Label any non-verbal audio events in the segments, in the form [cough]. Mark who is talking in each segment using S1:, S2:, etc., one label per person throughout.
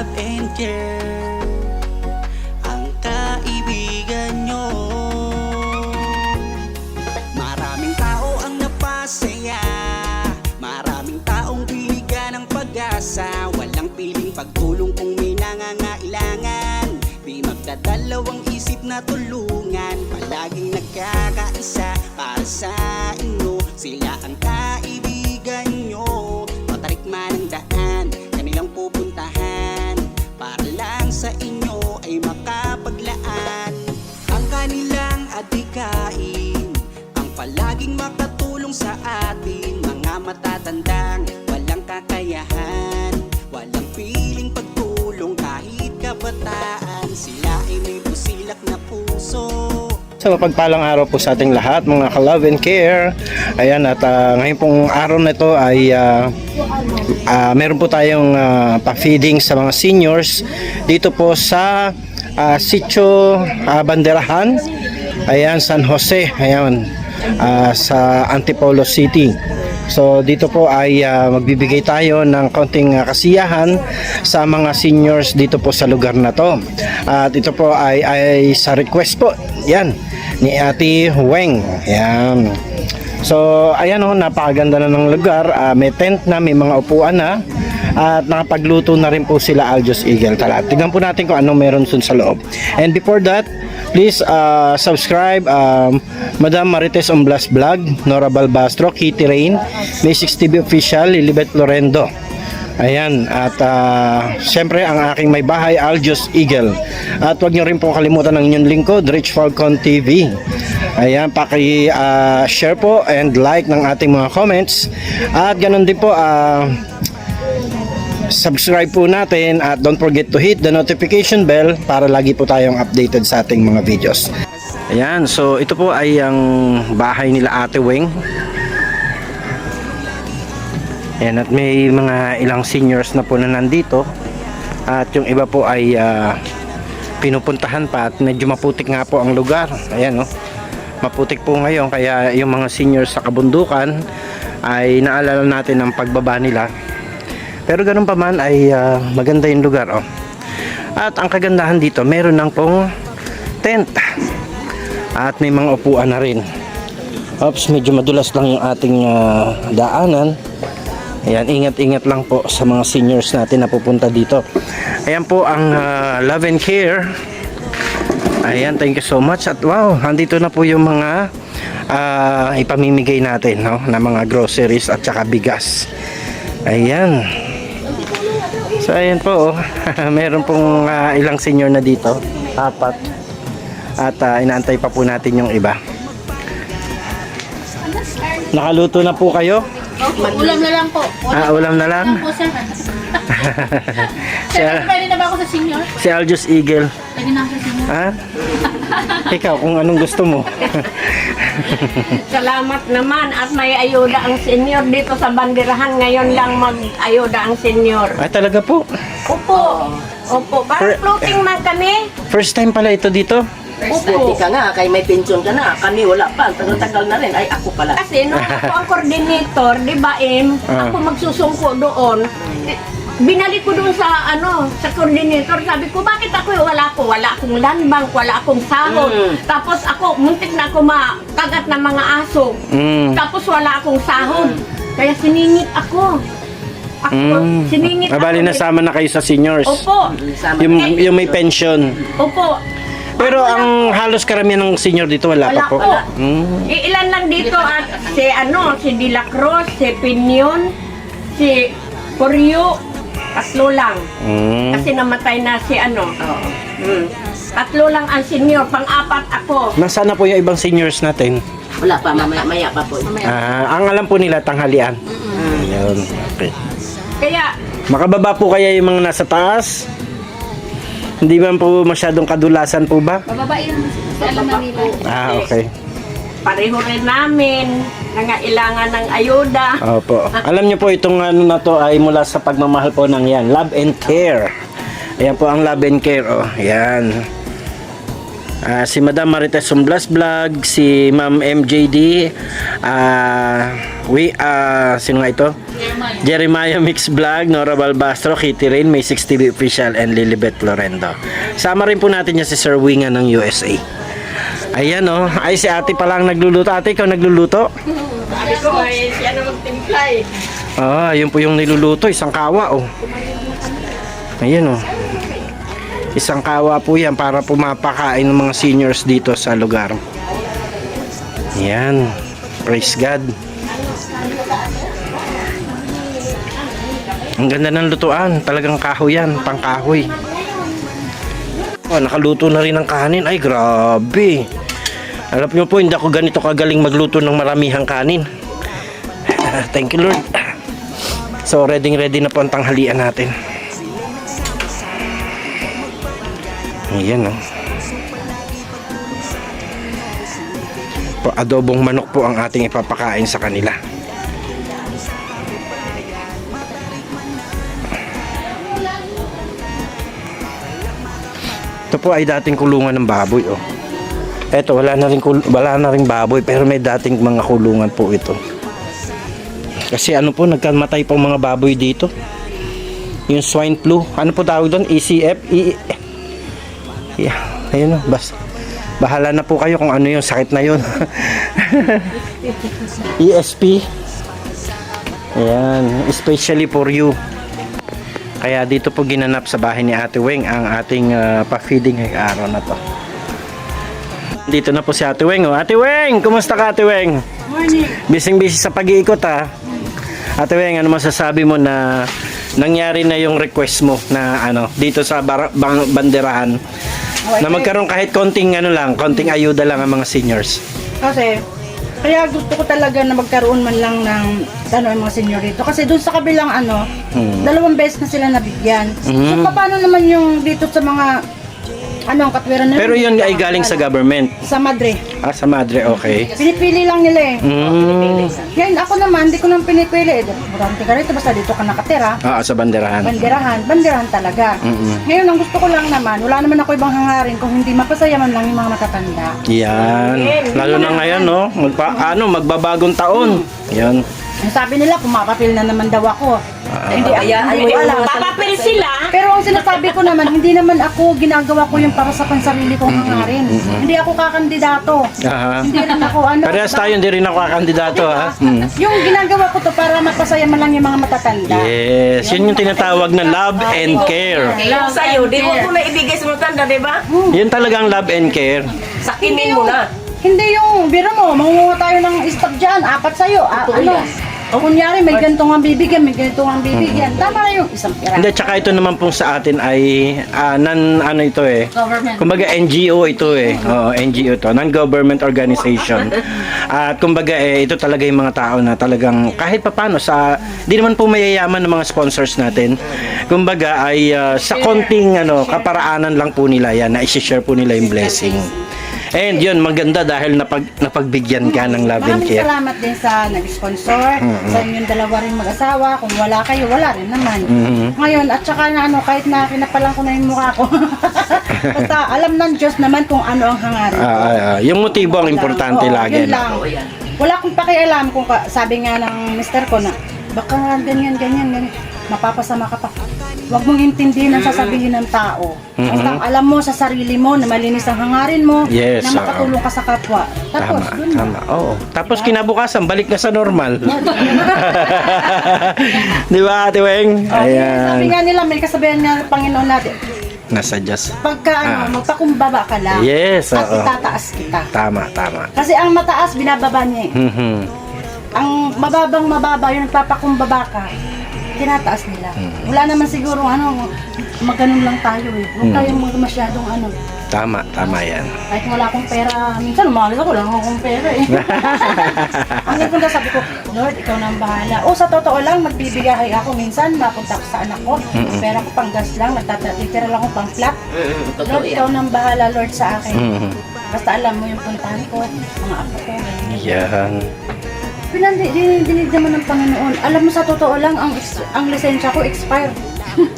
S1: love and care. Ang kaibigan nyo. Maraming tao ang napasaya. Maraming taong binigan ng pag-asa. Walang piling pagtulong kung may nangangailangan. Di magdadalawang isip na tulungan. Palaging nagkakaisa para sa inyo. Sila ang kaibigan nyo. Matarik man ang daan, kanilang pupuntahan lang sa inyo ay makapaglaan? Ang kanilang adikain Ang palaging makatulong sa atin. Mga matatandang walang kakayahan Walang piling pagtulong kahit kabataan. Sila ay may busilak na puso.
S2: Sa mapagpalang araw po sa ating lahat, mga ka-love and care. Ayan, at ah, ngayon pong araw na ito ay ah, ah, meron po tayong ah, pa-feeding sa mga seniors dito po sa ah, Sitio ah, Banderahan. Ayan, San Jose. Ayan, ah, sa Antipolo City. So dito po ay ah, magbibigay tayo ng kaunting ah, kasiyahan sa mga seniors dito po sa lugar na to. At ito po ay, ay sa request po. Yan ni Ate Weng. Yan. So ayan oh, napakaganda na ng lugar. Ah, may tent na, may mga upuan na. At nakapagluto na rin po sila Aljos Eagle. Tara, tignan po natin kung anong meron sun sa loob. And before that, please uh, subscribe um, Madam Marites Omblas Vlog, Nora Balbastro, Kitty Rain, Basics TV Official, Lilibet Lorendo. Ayan, at uh, syempre ang aking may bahay, Aljos Eagle. At huwag nyo rin po kalimutan ng inyong lingkod, Rich Falcon TV. Ayan, paki-share po and like ng ating mga comments. At ganun din po, ah, subscribe po natin at don't forget to hit the notification bell para lagi po tayong updated sa ating mga videos. Ayan, so ito po ay ang bahay nila Ate Weng. Ayan, at may mga ilang seniors na po na nandito. At yung iba po ay ah, pinupuntahan pa at medyo maputik nga po ang lugar. Ayan, no. Maputik po ngayon kaya yung mga seniors sa kabundukan ay naalala natin ang pagbaba nila. Pero ganun pa man ay ah, maganda yung lugar, oh. At ang kagandahan dito, meron ng pong tent. At may mga upuan na rin. Oops, medyo madulas lang yung ating ah, daanan. Ayan, ingat-ingat lang po sa mga seniors natin na pupunta dito. Ayan po ang ah, love and care. Ayan, thank you so much. At wow, andito na po yung mga ah, ipamimigay natin, no? Na mga groceries at saka bigas. Ayan. So ayan po, oh. [laughs] meron pong ah, ilang senior na dito, apat. At ah, inaantay pa po natin yung iba. Nakaluto na po kayo?
S3: Ulam na lang po.
S2: Ah, ulam na lang?
S3: Ulam po, sir.
S2: Si, [laughs]
S3: Sir, pwede na ba ako sa senior?
S2: si Aljus Eagle.
S3: Pwede na ako sa senior.
S2: Ha? Ikaw, kung anong gusto mo. [laughs]
S4: Salamat naman at may ayuda ang senior dito sa bandirahan. Ngayon lang mag-ayuda ang senior.
S2: Ay, talaga po.
S4: Opo. Opo. Parang floating man kami.
S2: First time pala ito dito.
S4: Opo.
S5: ka nga, kay may pension ka na. Kami wala pa. Tagal-tagal na rin. Ay, ako pala.
S4: Kasi nung ako ang coordinator, di ba, Im?
S2: Ah.
S4: Ako magsusungko doon. Binalik ko doon sa ano, sa coordinator. Sabi ko, bakit ako eh, wala ko? Wala akong land bank, wala akong sahod.
S5: Mm.
S4: Tapos ako, muntik na ako makagat ng mga aso.
S2: Mm.
S4: Tapos wala akong sahod. Kaya siningit ako. Ako,
S2: Mm.
S4: siningit
S2: Mabali
S4: ako.
S2: nasama na kayo sa seniors.
S4: Opo.
S2: Yung, yung may pension.
S4: Opo.
S2: Pero ang halos karamihan ng senior dito wala,
S4: Wala
S2: pa po.
S4: po.
S2: Mm.
S4: Ilan lang dito at si ano, si De La Cruz, si Pinion, si Coryo, tatlo lang.
S2: Mm.
S4: Kasi namatay na si ano. Mm. Tatlo lang ang senior, pang-apat ako.
S2: Nasaan na po yung ibang seniors natin?
S5: Wala pa, mamaya-maya pa po.
S2: Ah, ang alam po nila tanghalian. Ayun. Okay.
S4: Kaya,
S2: Makababa po kaya yung mga nasa taas? Hindi man po masyadong kadulasan po ba?
S3: Bababae lang sa alam na nila.
S2: Ah, okay.
S4: pareho rin namin, nangailangan ng ayuda.
S2: Opo. Alam niyo po itong ano na to ay mula sa pagmamahal po ng yan. Love and care. Ayan po ang love and care. Oh, yan. Ah, si Madam Marites Sumblas Vlog, si Ma'am MJD, ah, we, ah, sino nga ito? Jeremiah Mix Vlog, Nora Balbastro, Kitty Rain, May 6TV Official, and Lilibet Florendo. Sama rin po natin yan si Sir Winga ng USA. Ayan oh, ay si ate pala ang nagluluto. Ate, ikaw nagluluto?
S5: Sabi ko, ay siya na magtimpla eh.
S2: Ah, yun po yung niluluto, isang kawa oh. Ayan oh. Isang kawa po yan para pumapakain ng mga seniors dito sa lugar. Ayan. Praise God. Ang ganda ng lutuan. Talagang kahoy yan. Pangkahoy. Oh, nakaluto na rin ng kanin. Ay, grabe. Alam niyo po, hindi ako ganito kagaling magluto ng maramihang kanin. [laughs] Thank you, Lord. So, ready ready na po ang tanghalian natin. Ayan, oh. Po, adobong manok po ang ating ipapakain sa kanila. Ito po ay dating kulungan ng baboy, oh. Eto, wala na rin wala na ring baboy pero may dating mga kulungan po ito. Kasi ano po, nagkamatay pong mga baboy dito. Yung swine flu, ano po tawag doon? ECF? E yeah, ayun na, bas. Bahala na po kayo kung ano yung sakit na yun. [laughs] ESP. Ayan, especially for you. Kaya dito po ginanap sa bahay ni Ate Weng ang ating ah, pa-feeding ngayong araw na to. Dito na po si Ate Weng. Oh. Ate Weng, kumusta ka Ate Weng?
S3: Morning.
S2: Bising-busy sa pag-iikot ha. Ate Weng, ano masasabi mo na nangyari na yung request mo na ano dito sa bar- bang- banderahan na magkaroon kahit konting ano lang, konting ayuda lang ang mga seniors.
S6: Kasi, kaya gusto ko talaga na magkaroon man lang ng ano, yung mga senior dito. Kasi doon sa kabilang ano,
S2: Hmm.
S6: dalawang beses na sila nabigyan.
S2: Mhm.
S6: So, paano naman yung dito sa mga, ano, ang katwiran nila?
S2: Pero yun ay galing sa government.
S6: Sa Madre.
S2: Ah, sa madre, okay.
S6: Pinipili lang nila eh.
S2: Mm.
S6: Ngayon, ako naman, hindi ko nang pinipili. Eh, Durante ka rito, basta dito ka nakatira.
S2: Ah, sa banderahan.
S6: Banderahan, banderahan talaga.
S2: Mm-mm.
S6: Ngayon, ang gusto ko lang naman, wala naman ako ibang hangarin kung hindi mapasaya man lang yung mga matatanda.
S2: Yan. Lalo na ngayon, no? Magpa, ano, magbabagong taon. Yan.
S6: Ang sabi nila, pumapapil na naman daw ako. hindi,
S5: Kaya
S6: hindi ko alam.
S4: Papapil sila.
S6: Pero ang sinasabi ko naman, hindi naman ako ginagawa ko yung para sa pansarili kong hangarin. Hindi ako kakandidato.
S2: Aha.
S6: Hindi rin ako ano.
S2: Parehas tayo, hindi rin ako kandidato, ha? Mm.
S6: Yung ginagawa ko to para mapasaya man lang yung mga matatanda.
S2: Yes, yun yung tinatawag na love and care.
S5: Yung sa'yo, di mo ko na ibigay sa matanda, di ba?
S2: Yun talagang love and care.
S5: Sakinin mo na.
S6: Hindi yung, biro mo, mangunguha tayo ng stock dyan, apat sa'yo. Ah, ano? O kunyari, may ganito nga bibigyan, may ganito nga bibigyan. Tama na yung isang pira.
S2: Hindi, tsaka ito naman pong sa atin ay ah, non, ano ito eh.
S3: Government.
S2: Kumbaga NGO ito eh. Oo, NGO to. Non-government organization. [laughs] At kumbaga eh, ito talaga yung mga tao na talagang kahit papano sa, di naman po mayayaman ng mga sponsors natin. Kumbaga ay ah, sa konting ano, kaparaanan lang po nila yan na i-share po nila yung blessing. And yun, maganda dahil napag, napagbigyan ka ng love and
S6: Maraming
S2: care.
S6: salamat din sa nag-sponsor, sa inyong dalawa rin mag-asawa. Kung wala kayo, wala rin naman.
S2: Mhm.
S6: Ngayon, at saka na ano, kahit na kinapalan ko na yung mukha ko. [laughs] Basta alam ng Diyos naman kung ano ang hangarin ko.
S2: Ah, ah, ah. yung motibo ang importante
S6: Oo,
S2: lagi.
S6: Yun
S2: no?
S6: lang. Wala akong pakialam kung ka, sabi nga ng mister ko na baka ganyan, ganyan, ganyan. Mapapasama ka pa. Huwag mong intindihin ang sasabihin ng tao. Basta ang alam mo sa sarili mo na malinis ang hangarin mo,
S2: Yes,
S6: na makatulong ka sa kapwa. Tapos,
S2: Tama,
S6: dun na.
S2: tama. Oo. Tapos kinabukasan, balik na sa normal. [laughs] Di ba, Ate Weng?
S6: Sabi
S2: Ayan.
S6: nga nila, may kasabihan nga ng Panginoon natin,
S2: Nasa Diyos.
S6: pagka
S2: Ah.
S6: ano, magpakumbaba ka lang,
S2: Yes,
S6: at
S2: oo.
S6: itataas kita.
S2: Tama, tama.
S6: Kasi ang mataas, binababa niya eh.
S2: Mhm.
S6: Ang mababang mababa, yung nagpapakumbaba ka, tinataas nila. Wala naman siguro ano, maganon lang tayo eh. Huwag tayong mag- masyadong ano.
S2: Tama, tama yan.
S6: Kahit wala akong pera, minsan umalis ako, wala akong pera eh. [laughs] ang nagpunta sabi ko, Lord, ikaw na ang bahala. O sa totoo lang, magbibigay ako minsan, mapunta ko sa anak ko. Pera ko pang gas lang, nagtatitira lang ako pang flat.
S5: Totoo
S6: Lord, ikaw na ang bahala, Lord, sa akin.
S2: Mhm.
S6: Basta alam mo yung puntahan ko, mga apo ko.
S2: Yan.
S6: Pinandinig naman ng Panginoon. Alam mo sa totoo lang, ang ang lisensya ko expired. [laughs]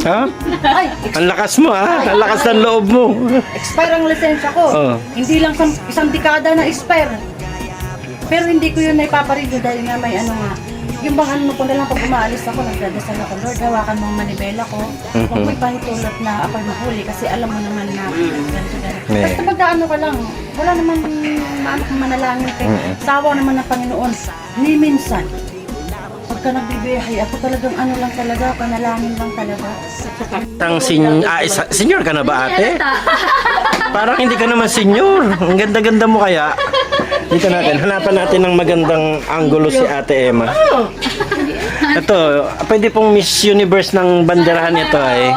S2: Ha?
S6: Ay,
S2: Ang lakas mo ha? Ang lakas ng loob mo.
S6: expire ang lisensya ko.
S2: Oo.
S6: Hindi lang sa isang dekada na expire. Pero hindi ko yun naipaparenew dahil nga may ano nga, yung bang ano ko na lang pag umaalis ako, nagdadasal ako, Lord, hawakan mo ang manibela ko. Huwag mo ipahintulot na ako'y mahuli kasi alam mo naman na ganito, ganito.
S2: Yeah.
S6: Basta pag ano ka lang, wala naman maano kang manalangin kay sawa naman ng Panginoon. Ni minsan, pagka nagbibiyahe, ako talagang ano lang talaga, panalangin lang talaga.
S2: Tang sin ah, isa- senior ka na ba ate? [laughs] Parang hindi ka naman senior. Ang ganda-ganda mo kaya. Dito natin, hanapan natin ng magandang anggulo si Ate Emma. Ito, pwede pong Miss Universe ng banderahan ito ay.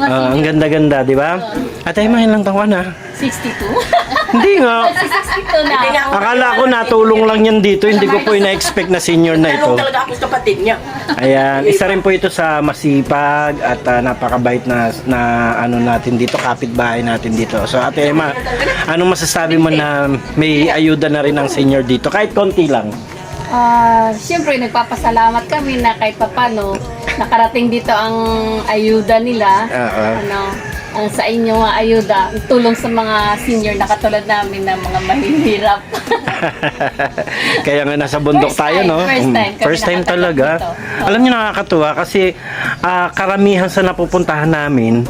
S2: Ah, ang ganda-ganda, di ba? Ate Emma, ilang taon na?
S3: 62? [laughs]
S2: Hindi nga.
S3: 62 na.
S2: Akala ko natulong lang yan dito. Hindi ko po ina-expect na senior na ito.
S5: Tanong talaga ako sa kapatid niya.
S2: Ayan, isa rin po ito sa masipag at ah, napakabait na, na ano natin dito, kapitbahay natin dito. So Ate Emma, anong masasabi mo na may ayuda na rin ang senior dito? Kahit konti lang.
S3: Ah, Siyempre, nagpapasalamat kami na kahit papano nakarating dito ang ayuda nila.
S2: Oo.
S3: Ano, ang sa inyo nga ayuda, tulong sa mga senior na katulad namin na mga mahihirap. [laughs]
S2: Kaya nga nasa bundok
S3: First
S2: tayo,
S3: time,
S2: no?
S3: first
S2: Mm,
S3: time kami
S2: First time talaga.
S3: dito.
S2: Alam niyo nakakatuwa kasi ah, karamihan sa napupuntahan namin,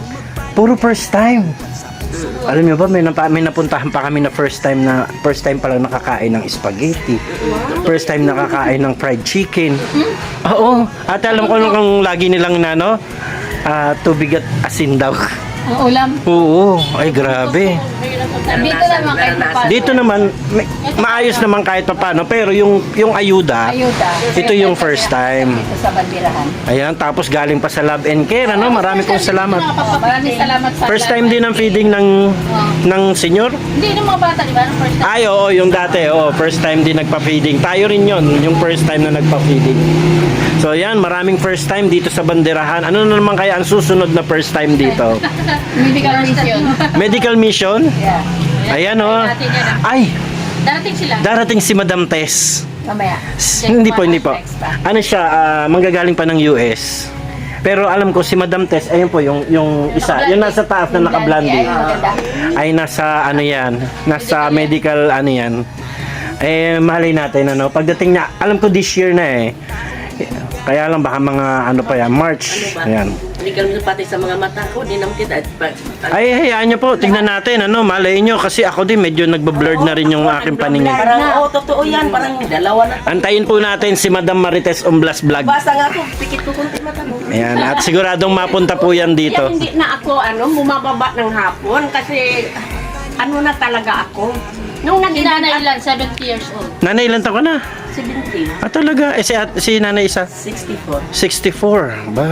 S2: puro first time. Alam niyo ba, may, napa, may napuntahan pa kami na first time na first time pa lang nakakain ng spaghetti. First time nakakain ng fried chicken. Oo. At alam ko kung lagi nilang na, no? ah, tubig at asin daw. [laughs]
S3: ang ulam.
S2: Oo. Ay, grabe.
S3: Dito naman kahit papano.
S2: Dito naman, may- maayos naman kahit pa paano. Pero yung, yung ayuda,
S3: Ayuda.
S2: ito yung first time.
S3: Sa bandirahan.
S2: Ayan, tapos galing pa sa Love and Care, ano? Marami pong salamat.
S3: Maraming salamat sa
S2: First time din ang feeding ng ng senior?
S3: Hindi, ng mga bata, di ba? Nung first time.
S2: Ay, oo, yung dati, oo, first time din nagpa-feeding. Tayo rin yon yung first time na nagpa-feeding. So, yan, maraming first time dito sa banderahan. Ano na naman kaya ang susunod na first time dito?
S3: Medical mission.
S2: Medical mission?
S3: yeah.
S2: Ayan, oh.
S3: Natin yan, ah.
S2: Ay,
S3: Darating sila.
S2: darating si Madam Tess.
S3: Mamaya.
S2: Hindi po, hindi po. Ano siya, ah, manggagaling pa ng US. Pero alam ko si Madam Tess, ayun po yung yung isa, yung nasa taas na naka-blondie.
S3: Ay,
S2: nasa ano yan, nasa medical ano yan. Eh malay natin ano, pagdating niya, alam ko this year na eh. Kaya lang baka mga ano pa yan, March. Ayan.
S5: Hindi kami pati sa mga mata ko, di naman kita.
S2: Ay, hayaan niyo po, tingnan natin ano, malay niyo kasi ako din medyo nagbo-blurred na rin yung aking paningin.
S5: Parang, oo, totoo yan. Parang dalawa na.
S2: Antayin po natin si Madam Marites Umblas Vlog.
S5: Basa nga ako, pikit ko kunti mata mo.
S2: Ayan, at siguradong mapunta po yan dito.
S4: Kaya hindi na ako ano, bumababa ng hapon kasi ano na talaga ako. Nung naging
S3: nanay lang, 70 years old.
S2: Nanay, ilan taon ka na?
S5: 17,
S2: Ah, talaga? Eh, si, at- si nanay isa?
S5: 64.
S2: 64. Ba?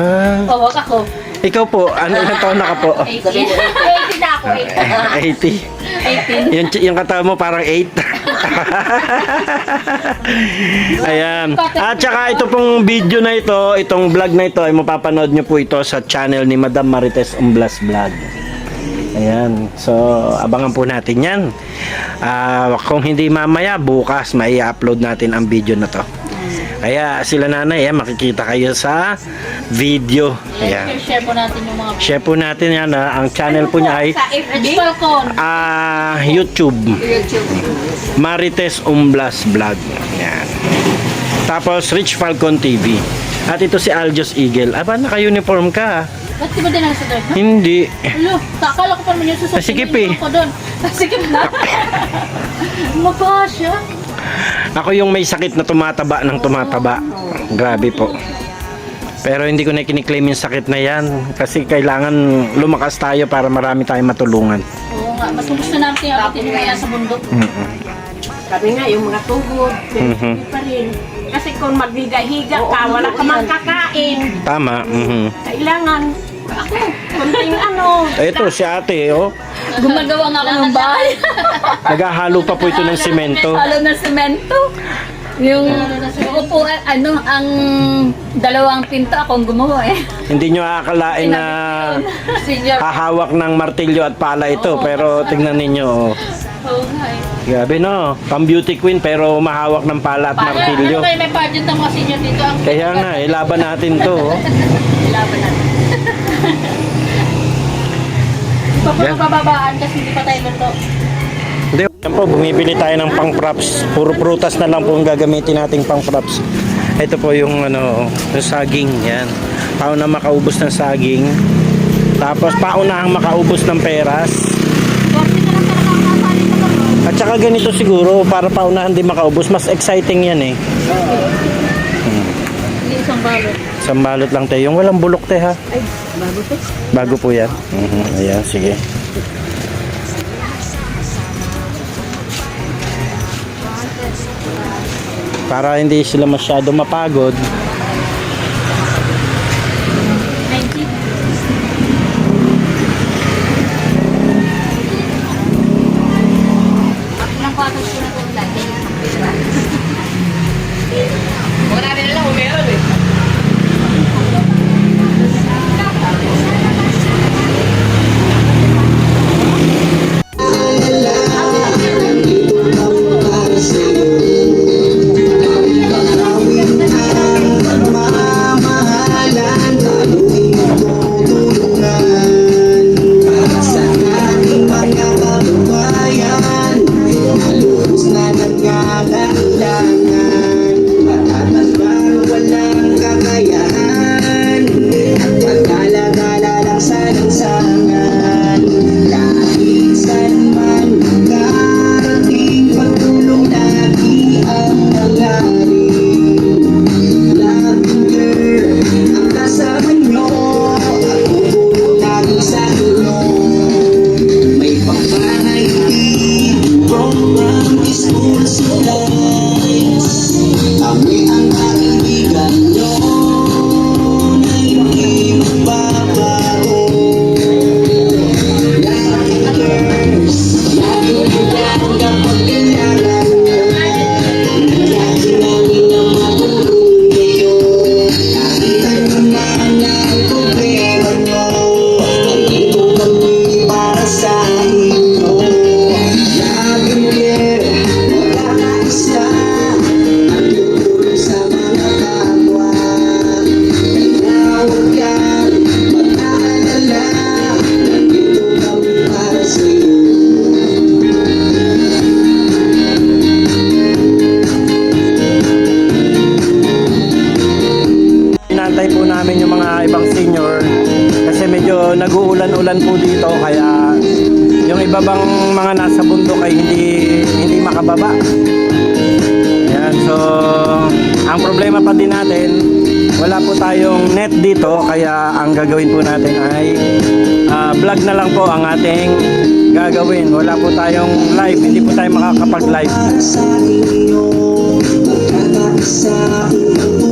S3: Oh, wag ako.
S2: Ikaw po, ano ilang taon na ka po? [laughs]
S3: 80. 80 na ako,
S2: 80.
S3: 80. [laughs]
S2: Yung, yung katawan mo parang 8. [laughs] Ayan. At saka ito pong video na ito, itong vlog na ito ay mapapanood nyo po ito sa channel ni Madam Marites Umblas Vlog. Ayan. So, abangan po natin yan. Ah, kung hindi mamaya, bukas may upload natin ang video na to. Kaya sila nanay, eh, makikita kayo sa video. Ayan.
S3: Share po natin yung mga
S2: Share po natin yan. ah. Ang channel po niya ay
S3: sa FB
S2: ah, YouTube.
S3: YouTube.
S2: Marites Umblas Vlog. Yan. Tapos Rich Falcon TV. At ito si Aljos Eagle. Aba, naka-uniform ka.
S3: Ba't di ba din ako sa doon?
S2: Hindi.
S3: Hello, akala ko pa naman yung susunod.
S2: Nasikip eh.
S3: Ako doon. [laughs] Nasikip na. [laughs] Magkasya.
S2: Ako yung may sakit na tumataba ng tumataba. Grabe po. Pero hindi ko na kiniklaim yung sakit na yan. Kasi kailangan lumakas tayo para marami tayong matulungan.
S3: Oo nga, mas gusto namin yung yung mga sa bundok.
S4: Sabi nga, yung mga tugod,
S2: Mhm.
S4: hindi pa rin. Kasi kung maghiga-higa ka, wala ka mang kakain.
S2: Tama. mhm.
S4: Kailangan, ako, kunting ano.
S2: Ito si ate, oh.
S3: Gumagawa nga ako ng bahay.
S2: Naghahalo pa po ito ng simento.
S3: Halo na semento. Yung upuan, ano, ang dalawang pinto akong gumawa eh.
S2: Hindi nyo akalain na
S3: Senior.
S2: hahawak ng martilyo at pala ito. Pero tingnan ninyo, oh.
S3: Oo nga eh.
S2: Grabe no, pang beauty queen pero mahawak ng pala at martilyo.
S3: ano kayo, may pageant ng mga senior dito. Ang
S2: Kaya nga, ilaban natin to. oh. [laughs]
S3: Ilaban natin. Hindi pa po
S2: Yan.
S3: bababaan kasi hindi pa tayo luto.
S2: Hindi, yan po, bumibili tayo ng pang props. Puro prutas na lang po ang gagamitin nating pang props. Ito po yung ano, yung saging. Yan. Pauna makaubos ng saging. Tapos paunahang makaubos ng peras. At saka ganito siguro, para paunahan din makaubos. Mas exciting yan eh.
S3: Isang balot.
S2: Isang balot lang tayo. Yung walang bulok te ha. Ay, bago te? Bago po yan. Mhm, Ayan, sige. Para hindi sila masyado mapagod. Makababa. Yan, so ang problema pa din natin wala po tayong net dito kaya ang gagawin po natin ay ah, vlog na lang po ang ating gagawin. Wala po tayong live, hindi po tayo makakapag-live.
S1: para sa inyo Magkakaisa upang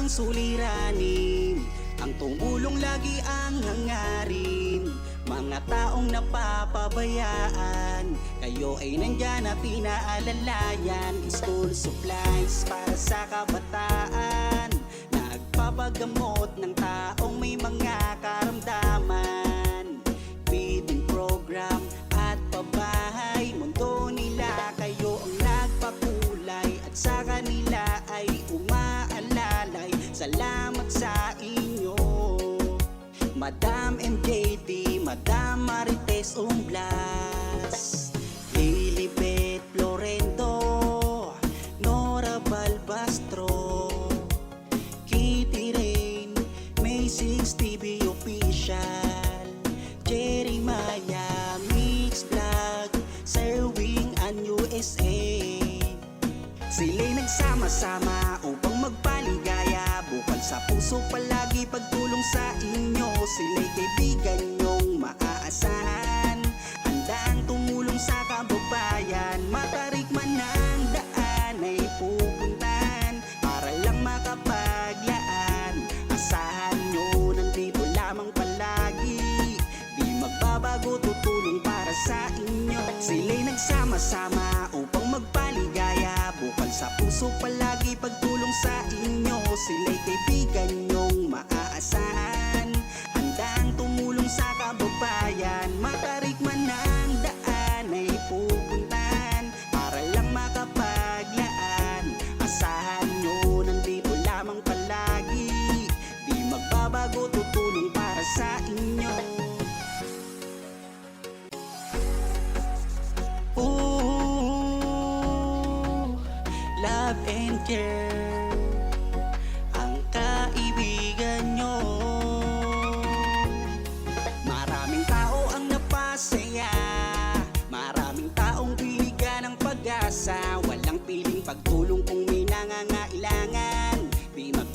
S1: Anumang suliranin. Ang tumulong lagi ang hangarin. Mga taong napapabayaan. Kayo ay nandyan at inaalalayan. School supplies para sa kabataan. Nagpapagamot ng Marites Umblas Lilibet Florendo Nora Balbastro. Kitty Rain Macy's TV Official. Jeremiah Mix Vlog Serving an USA Sila'y nagsama-sama upang magpaligaya. Bukal sa puso palagi pagtulong sa inyo. Sila'y kaibigan nyong maaasahan tumulong sa kababayan Matarik man ang daan ay pupuntan Para lang makapaglaan Asahan nyo nandito lamang palagi Di magbabago tutulong para sa inyo. Sila'y nagsama-sama upang magpaligaya Bukal sa puso palagi pagtulong sa inyo. Sila'y kaibigan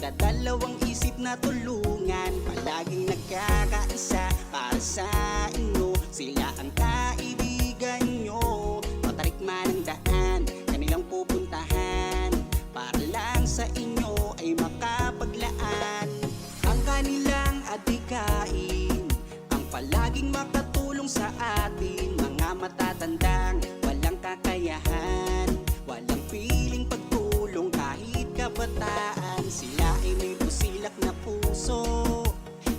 S1: Di magdadalawang isip na tulungan. Palaging nagkakaisa para sa inyo. Sila ang kaibigan nyo. Matarik man ang daan, kanilang pupuntahan. Para lang sa inyo puso.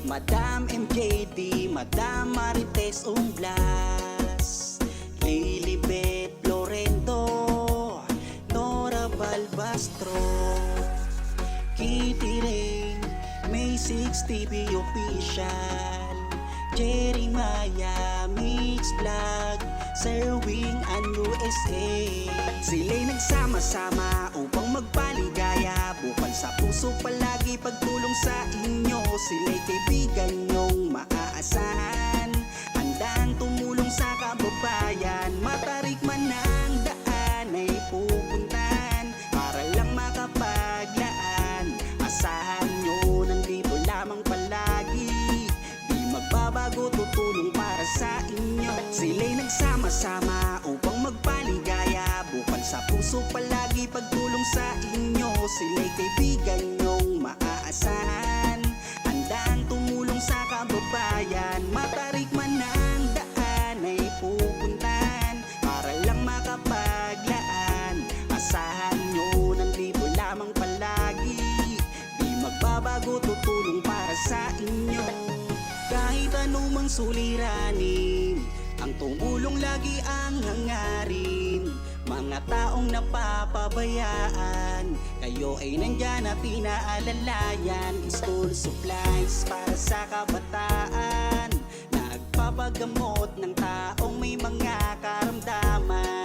S1: Madam MJD, Madam Marites Umblas Lilibet Florento Nora Balbastro Kitty Rain May 6 TV Official Jerry Maya Mix Vlog Serving an USA Sila'y nagsama-sama upang magpaligaya Bukal sa puso palagi pagtulong sa inyo. Sila'y kaibigan nyong maaasahan. Handang tumulong sa kababayan. Matarik man ang daan ay pupuntahan Para lang makapaglaan. Asahan nyo nandito lamang palagi. Di magbabago tutulong para sa inyo. Sila'y nagsama-sama upang magpaligaya. Bukal sa puso palagi pagtulong sa inyo. Sila'y kaibigan nyong maaasahan Handang tumulong sa kababayan. Matarik man ang daan ay pupuntahan Para lang makapaglaan. Asahan nyo nandito lamang palagi. Di magbabago tutulong para sa inyo. Kahit anumang suliranin Ang tumulong lagi ang hangarin taong napapabayaan. Kayo ay nandyan at inaalalayan. School supplies para sa kabataan. Nagpapagamot ng taong may mga karamdaman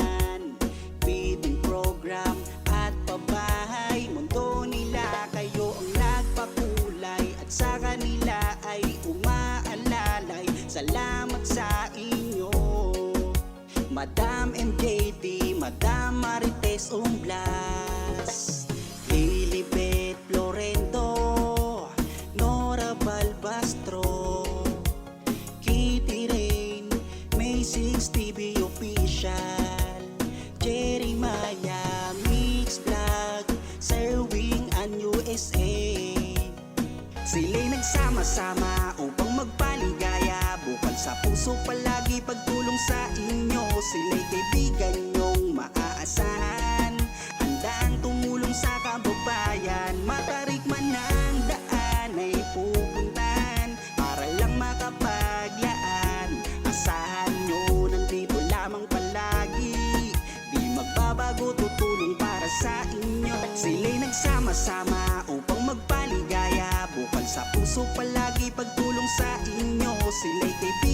S1: Madam MJD, Madam Marites Umblas Lilibet Florento Nora Balbastro Kitty Rain May 6 TV Official Jerry Maya Mix Vlog Serving an USA Sila'y nagsama-sama upang magpaligaya Bukal sa puso inyo Sila'y kaibigan nyong maaasahan. Handang tumulong sa kababayan Matarik man ang daan ay pupuntahan Para lang makapaglaan Asahan nyo nandito lamang palagi Di magbabago tutulong para sa inyo. Sila'y nagsama-sama upang magpaligaya Bukal sa puso palagi pagtulong sa inyo. Sila'y kaibigan